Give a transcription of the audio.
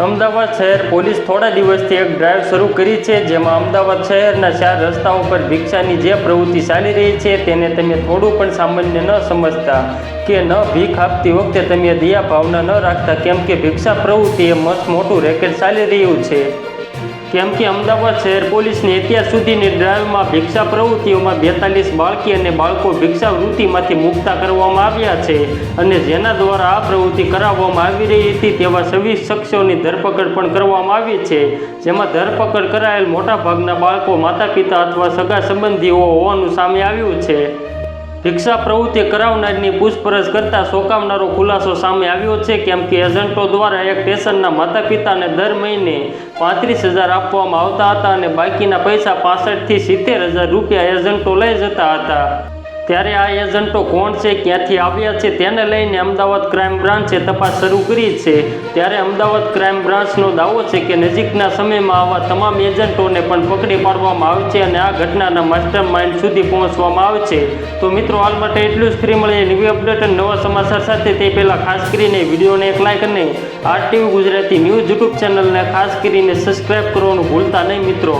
અમદાવાદ શહેર પોલીસ થોડા દિવસથી એક ડ્રાઈવ શરૂ કરી છે, જેમાં અમદાવાદ શહેરના ચાર રસ્તાઓ પર ભિક્ષાની જે પ્રવૃત્તિ ચાલી રહી છે, તેને તમે થોડું પણ સામાન્ય ન સમજતા કે ન ભીખ આપતી વખતે તમે દયા ભાવના ન રાખતા, કેમ કે ભિક્ષા પ્રવૃત્તિ એ મસ્ત મોટું રેકેટ ચાલી રહ્યું છે. કેમ કે અમદાવાદ શહેર પોલીસની અત્યાર સુધીની ડ્રાઈવમાં ભિક્ષા પ્રવૃત્તિઓમાં બેતાલીસ બાળકી અને બાળકો ભિક્ષાવૃત્તિમાંથી મુક્ત કરવામાં આવ્યા છે અને જેના દ્વારા આ પ્રવૃત્તિ કરાવવામાં આવી રહી હતી તેવા છવ્વીસ શખ્સોની ધરપકડ પણ કરવામાં આવી છે. જેમાં ધરપકડ કરાયેલ મોટાભાગના બાળકો માતા પિતા અથવા સગા સંબંધીઓ હોવાનું સામે આવ્યું છે. ભિક્ષા પ્રવૃત્તિ કરાવનારની પૂછપરછ કરતા ચોંકાવનારો ખુલાસો સામે આવ્યો છે, કેમ કે એજન્ટો દ્વારા એક પેશન્ટના માતા પિતાને દર મહિને પાંત્રીસ હજાર આપવામાં આવતા હતા અને બાકીના પૈસા પાસઠથી સિત્તેર હજાર રૂપિયા એજન્ટો લઈ જતા હતા. ત્યારે આ એજન્ટો કોણ છે, ક્યાંથી આવ્યા છે, તેને લઈને અમદાવાદ ક્રાઇમ બ્રાન્ચે તપાસ શરૂ કરી છે. ત્યારે અમદાવાદ ક્રાઇમ બ્રાન્ચનો દાવો છે કે નજીકના સમયમાં આવા તમામ એજન્ટોને પણ પકડી પાડવામાં આવશે અને આ ઘટનાના માસ્ટર માઇન્ડ સુધી પહોંચવામાં આવશે તો મિત્રો, હાલ માટે એટલું જ. ફ્રી મળીએ નવી અપડેટ અને નવા સમાચાર સાથે. તે પહેલાં ખાસ કરીને વિડીયોને એક લાઇક અને આરટીવી ગુજરાતી ન્યૂઝ યુટ્યુબ ચેનલને ખાસ કરીને સબસ્ક્રાઇબ કરવાનું ભૂલતા નહીં મિત્રો.